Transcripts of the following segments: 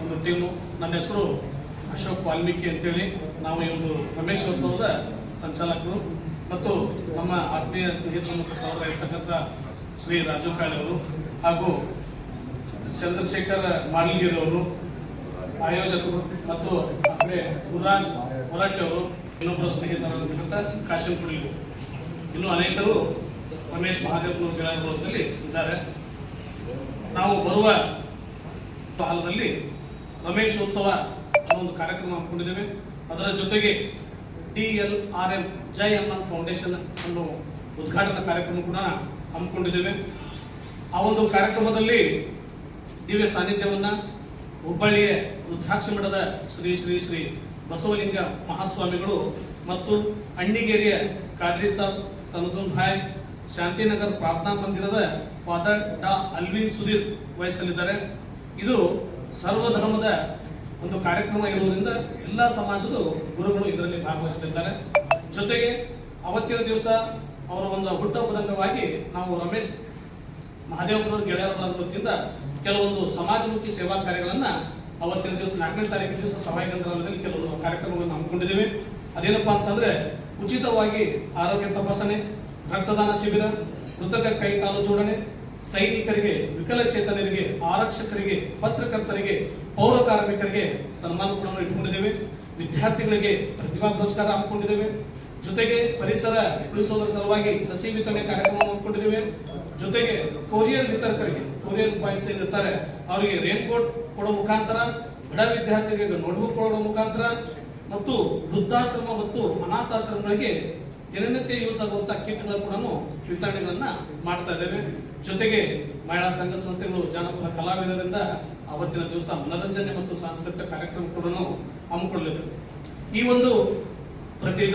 ಒಂದು ಟೀಮು. ನನ್ನ ಹೆಸರು ಅಶೋಕ್ ವಾಲ್ಮೀಕಿ ಅಂತೇಳಿ. ನಾವು ಈ ಒಂದು ರಮೇಶೋತ್ಸವದ ಸಂಚಾಲಕರು. ಮತ್ತು ನಮ್ಮ ಆತ್ಮೀಯ ಸ್ನೇಹಿತರು ಮತ್ತು ಸಹೋದರ ಶ್ರೀ ರಾಜು ಕಾಳೆ ಅವರು ಹಾಗೂ ಚಂದ್ರಶೇಖರ್ ಅವರು, ಆಯೋಜಕರು ಮತ್ತು ಗುರುರಾಜ್ ಹೊರಟ್ಟಿ ಅವರು, ಇನ್ನೊಬ್ಬರು ಸ್ನೇಹಿತರಾಗಿರ್ತಕ್ಕಂಥ ಕಾಶಿ ಇನ್ನು ಅನೇಕರು ರಮೇಶ್ ಮಹಾದೇವ್ನವರು ಗೆಳೆಯರಲ್ಲಿ ಇದ್ದಾರೆ. ನಾವು ಬರುವ ಕಾಲದಲ್ಲಿ ರಮೇಶೋತ್ಸವ ಒಂದು ಕಾರ್ಯಕ್ರಮ ಹಮ್ಮಿಕೊಂಡಿದ್ದೇವೆ. ಅದರ ಜೊತೆಗೆ D L R M Jai N foundation ಅನ್ನೋ ಉದ್ಘಾಟನಾ ಕಾರ್ಯಕ್ರಮ ಕೂಡ ಹಮ್ಮಿಕೊಂಡಿದ್ದೇವೆ. ಆ ಒಂದು ಕಾರ್ಯಕ್ರಮದಲ್ಲಿ ದಿವ್ಯ ಸಾನ್ನಿಧ್ಯವನ್ನ ಹುಬ್ಬಳ್ಳಿಯ ರುದ್ರಾಕ್ಷ ಮಠದ ಶ್ರೀ ಶ್ರೀ ಶ್ರೀ ಬಸವಲಿಂಗ ಮಹಾಸ್ವಾಮಿಗಳು ಮತ್ತು ಅಣ್ಣಿಗೇರಿಯ ಕಾದ್ರಿ ಸಾಬ್ ಸನದುನ್ ಭಾಯ್, ಶಾಂತಿನಗರ್ ಪ್ರಾರ್ಥನಾ ಮಂದಿರದ ಫಾದರ್ ಡಾ ಅಲ್ವಿನ್ ಸುಧೀರ್ ವಹಿಸಲಿದ್ದಾರೆ. ಇದು ಸರ್ವಧರ್ಮದ ಒಂದು ಕಾರ್ಯಕ್ರಮ ಇರುವುದರಿಂದ ಎಲ್ಲ ಸಮಾಜದ ಗುರುಗಳು ಇದರಲ್ಲಿ ಭಾಗವಹಿಸಲಿದ್ದಾರೆ ಜೊತೆಗೆ ಅವತ್ತಿನ ದಿವಸ ಅವರ ಒಂದು ಹುಟ್ಟಹಬ್ಬದ ಅಂಗವಾಗಿ ನಾವು ರಮೇಶ್ ಮಹಾದೇವಪುರ ಗೆಳೆಯರ ವತಿಯಿಂದ ಕೆಲವೊಂದು ಸಮಾಜಮುಖಿ ಸೇವಾ ಕಾರ್ಯಗಳನ್ನು ಅವತ್ತಿನ ದಿವಸ ನಾಲ್ಕನೇ ತಾರೀಕು ದಿವಸ ಸಭಾ ಕೇಂದ್ರದಲ್ಲಿ ಕೆಲವೊಂದು ಕಾರ್ಯಕ್ರಮಗಳನ್ನು ಹಮ್ಮಿಕೊಂಡಿದ್ದೇವೆ. ಅದೇನಪ್ಪ ಅಂತಂದ್ರೆ ಉಚಿತವಾಗಿ ಆರೋಗ್ಯ ತಪಾಸಣೆ, ರಕ್ತದಾನ ಶಿಬಿರ ಕೃತಕ ಕೈ ಕಾಲು ಜೋಡಣೆ ಸೈನಿಕರಿಗೆ, ವಿಕಲಚೇತನರಿಗೆ, ಆರಕ್ಷಕರಿಗೆ, ಪತ್ರಕರ್ತರಿಗೆ, ಪೌರ ಕಾರ್ಮಿಕರಿಗೆ ಸನ್ಮಾನ ಕೂಡ ಇಟ್ಕೊಂಡಿದ್ದೇವೆ. ವಿದ್ಯಾರ್ಥಿಗಳಿಗೆ ಪ್ರತಿಭಾ ಪುರಸ್ಕಾರ ಹಾಕೊಂಡಿದ್ದೇವೆ ಜೊತೆಗೆ ಪರಿಸರ ಉಳಿಸೋದರ ಸಲುವಾಗಿ ಸಸಿ ವಿತರಣೆ ಕಾರ್ಯಕ್ರಮ ಹಮ್ಮಿಕೊಂಡಿದ್ದೇವೆ ಜೊತೆಗೆ ಕೊರಿಯರ್ ವಿತರಕರಿಗೆ, ಕೊರಿಯರ್ ಬಾಯ್ಸ್ ಏನಿರ್ತಾರೆ ಅವರಿಗೆ ರೇನ್ ಕೋಟ್ ಕೊಡೋ ಮುಖಾಂತರ, ಬಡ ವಿದ್ಯಾರ್ಥಿಗಳಿಗೆ ನೋಟ್ಬುಕ್ ಕೊಡೋ ಮುಖಾಂತರ ಮತ್ತು ವೃದ್ಧಾಶ್ರಮ ಮತ್ತು ಅನಾಥಾಶ್ರಮಗಳಿಗೆ ದಿನನಿತ್ಯ ಯೂಸ್ ಆಗುವಂತಹ ಕಿಟ್ಗಳ ಕೂಡ ವಿತರಣೆಗಳನ್ನ ಮಾಡ್ತಾ ಇದ್ದೇವೆ. ಜೊತೆಗೆ ಮಹಿಳಾ ಸಂಘ ಸಂಸ್ಥೆಗಳು ಜಾನಪದ ಕಲಾವಿದರಿಂದ ಅವತ್ತಿನ ದಿವಸ ಮನರಂಜನೆ ಮತ್ತು ಸಾಂಸ್ಕೃತಿಕ ಕಾರ್ಯಕ್ರಮ ಕೂಡ ಹಮ್ಮಿಕೊಳ್ಳಲಿದೆ ಈ ಒಂದು ಪ್ರತಿ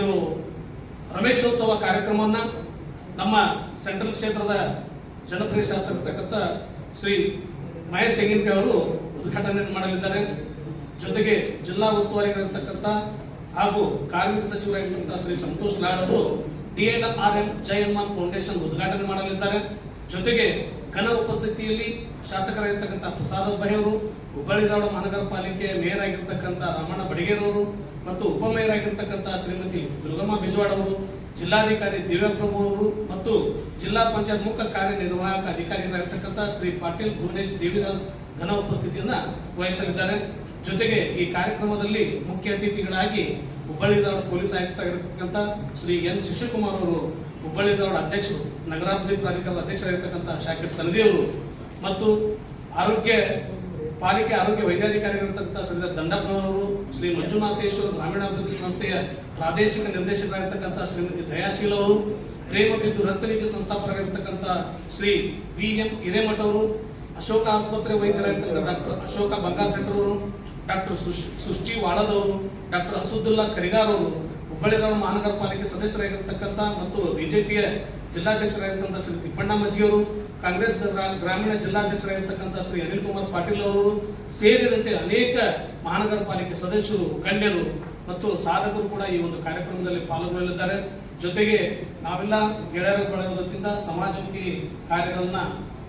ರಮೇಶೋತ್ಸವ ಕಾರ್ಯಕ್ರಮವನ್ನ ನಮ್ಮ ಸೆಂಟ್ರಲ್ ಕ್ಷೇತ್ರದ ಜನಪ್ರಿಯ ಶಾಸಕರ್ತಕ್ಕಂಥ ಶ್ರೀ ಮಹೇಶ್ ತೆಂಗಿನಕಾಯಿ ಅವರು ಉದ್ಘಾಟನೆ ಮಾಡಲಿದ್ದಾರೆ. ಜೊತೆಗೆ ಜಿಲ್ಲಾ ಉಸ್ತುವಾರಿಗಳಿರ್ತಕ್ಕಂಥ ಹಾಗೂ ಕಾರ್ಮಿಕ ಸಚಿವರಾಗಿರ್ತಕ್ಕಂಥ ಶ್ರೀ ಸಂತೋಷ್ ಲಾಡ್ ಅವರು D L R M Jai foundation ಉದ್ಘಾಟನೆ ಮಾಡಲಿದ್ದಾರೆ. ಜೊತೆಗೆ ಘನ ಉಪಸ್ಥಿತಿಯಲ್ಲಿ ಶಾಸಕರಾಗಿರ್ತಕ್ಕಂಥ ಪ್ರಸಾದ್ ಅಬ್ಬಾಯಿ ಅವರು ಹುಬ್ಬಳ್ಳಿ ಧಾರವಾಡ ಮಹಾನಗರ ಪಾಲಿಕೆ ಮೇಯರ್ ಆಗಿರ್ತಕ್ಕಂಥ ರಾಮಣ್ಣ ಬಡಿಗೇರವರು ಮತ್ತು ಉಪಮೇಯರ್ ಆಗಿರ್ತಕ್ಕಂಥ ಶ್ರೀಮತಿ ದುರ್ಗಮ್ಮ ಬಿಜವಾಡ್ ಅವರು, ಜಿಲ್ಲಾಧಿಕಾರಿ ದಿವ್ಯಪ್ರಭು ಅವರು ಮತ್ತು ಜಿಲ್ಲಾ ಪಂಚಾಯತ್ ಮುಖ್ಯ ಕಾರ್ಯನಿರ್ವಾಹಕ ಅಧಿಕಾರಿಗಳಾಗಿರ್ತಕ್ಕಂಥ ಶ್ರೀ ಪಾಟೀಲ್ ಭುವನೇಶ್ ದೇವಿದಾಸ್ ಘನ ಉಪಸ್ಥಿತಿಯನ್ನ ವಹಿಸಲಿದ್ದಾರೆ. ಜೊತೆಗೆ ಈ ಕಾರ್ಯಕ್ರಮದಲ್ಲಿ ಮುಖ್ಯ ಅತಿಥಿಗಳಾಗಿ ಹುಬ್ಬಳ್ಳಿ ಧಾರವಾಡ ಪೊಲೀಸ್ ಆಯುಕ್ತ ಆಗಿರ್ತಕ್ಕಂಥ ಶ್ರೀ ಎನ್ ಶಿಶುಕುಮಾರ್ ಅವರು ಹುಬ್ಬಳ್ಳಿ ಧಾರವಾಡ ಅಧ್ಯಕ್ಷರು, ನಗರಾಭಿವೃದ್ಧಿ ಪ್ರಾಧಿಕಾರದ ಅಧ್ಯಕ್ಷರಾಗಿರ್ತಕ್ಕಂಥ ಶಾಕಿರ್ ಸನದಿ ಅವರು ಮತ್ತು ಆರೋಗ್ಯ, ಪಾಲಿಕೆ ಆರೋಗ್ಯ ವೈದ್ಯಾಧಿಕಾರಿಗಳಿರ್ತಕ್ಕಂಥ ಶ್ರೀ ದಂಡಪ್ಪನವರು ಶ್ರೀ ಮಂಜುನಾಥೇಶ್ವರ ಗ್ರಾಮೀಣಾಭಿವೃದ್ಧಿ ಸಂಸ್ಥೆಯ ಪ್ರಾದೇಶಿಕ ನಿರ್ದೇಶಕರಾಗಿರ್ತಕ್ಕಂಥ ಶ್ರೀಮತಿ ದಯಾಶೀಲ ಅವರು, ಪ್ರೇಮ ಬಿಂದು ರಕ್ತನಿಧಿ ಸಂಸ್ಥಾಪಕರಾಗಿರ್ತಕ್ಕಂಥ ಶ್ರೀ ವಿ ಎಂ ಹಿರೇಮಠ ಅವರು, ಅಶೋಕ ಆಸ್ಪತ್ರೆ ವೈದ್ಯರಾಗಿರ್ತಕ್ಕಂಥ ಡಾಕ್ಟರ್ ಅಶೋಕ ಬಂಗಾರ್ ಶೆಟ್ಟರ್ ಅವರು ಡಾಕ್ಟರ್ ಸೃಷ್ಟಿ ವಾಳದವರು ಡಾಕ್ಟರ್ ಅಸದುಲ್ಲಾ ಕರಿಗಾರ್ ಅವರು ಹುಬ್ಬಳ್ಳಿ ಮಹಾನಗರ ಪಾಲಿಕೆ ಸದಸ್ಯರಾಗಿರ್ತಕ್ಕಂಥ ಮತ್ತು ಬಿಜೆಪಿಯ ಜಿಲ್ಲಾಧ್ಯಕ್ಷರಾಗಿರ್ತಕ್ಕಂಥ ಶ್ರೀ ತಿಪ್ಪಣ್ಣ ಮಜ್ಜಿಯವರು ಕಾಂಗ್ರೆಸ್ ಗ್ರಾ- ಗ್ರಾಮೀಣ ಜಿಲ್ಲಾಧ್ಯಕ್ಷರಾಗಿರ್ತಕ್ಕಂಥ ಶ್ರೀ ಅನಿಲ್ ಕುಮಾರ್ ಪಾಟೀಲ್ ಅವರು ಸೇರಿದಂತೆ ಅನೇಕ ಮಹಾನಗರ ಪಾಲಿಕೆ ಸದಸ್ಯರು, ಗಣ್ಯರು ಮತ್ತು ಸಾಧಕರು ಕೂಡ ಈ ಒಂದು ಕಾರ್ಯಕ್ರಮದಲ್ಲಿ ಪಾಲ್ಗೊಳ್ಳಲಿದ್ದಾರೆ. ಜೊತೆಗೆ ನಾವೆಲ್ಲ ಗೆಳೆಯರ ಬಳಗದಿಂದ ಸಮಾಜಮುಖಿ ಕಾರ್ಯಗಳನ್ನ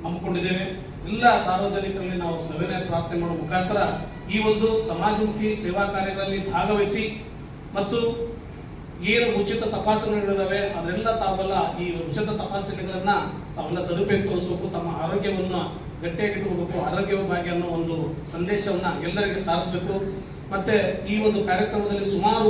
ಹಮ್ಮಿಕೊಂಡಿದ್ದೇವೆ. ಎಲ್ಲ ಸಾರ್ವಜನಿಕರಲ್ಲಿ ನಾವು ಸವಿನಯ ಪ್ರಾರ್ಥನೆ ಮಾಡುವ ಮುಖಾಂತರ ಈ ಒಂದು ಸಮಾಜಮುಖಿ ಸೇವಾ ಕಾರ್ಯಗಳಲ್ಲಿ ಭಾಗವಹಿಸಿ ಮತ್ತು ಏನು ಉಚಿತ ತಪಾಸಣೆಗಳಿದ್ದಾವೆ ಅದೆಲ್ಲ ತಾವೆಲ್ಲ ಈ ಉಚಿತ ತಪಾಸಣೆಗಳನ್ನ ತಾವೆಲ್ಲ ಸದುಪಯೋಗ ತೋರಿಸಬೇಕು, ತಮ್ಮ ಆರೋಗ್ಯವನ್ನು ಗಟ್ಟಿಯಾಗಿಟ್ಟುಕೋಬೇಕು ಆರೋಗ್ಯವೂ ಭಾಗ್ಯ ಅನ್ನೋ ಒಂದು ಸಂದೇಶವನ್ನ ಎಲ್ಲರಿಗೆ ಸಾರಿಸಬೇಕು. ಮತ್ತೆ ಈ ಒಂದು ಕಾರ್ಯಕ್ರಮದಲ್ಲಿ ಸುಮಾರು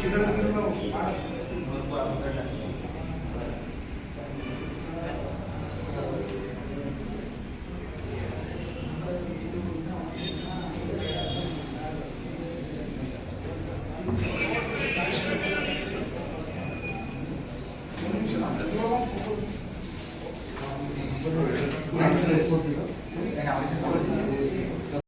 शिजन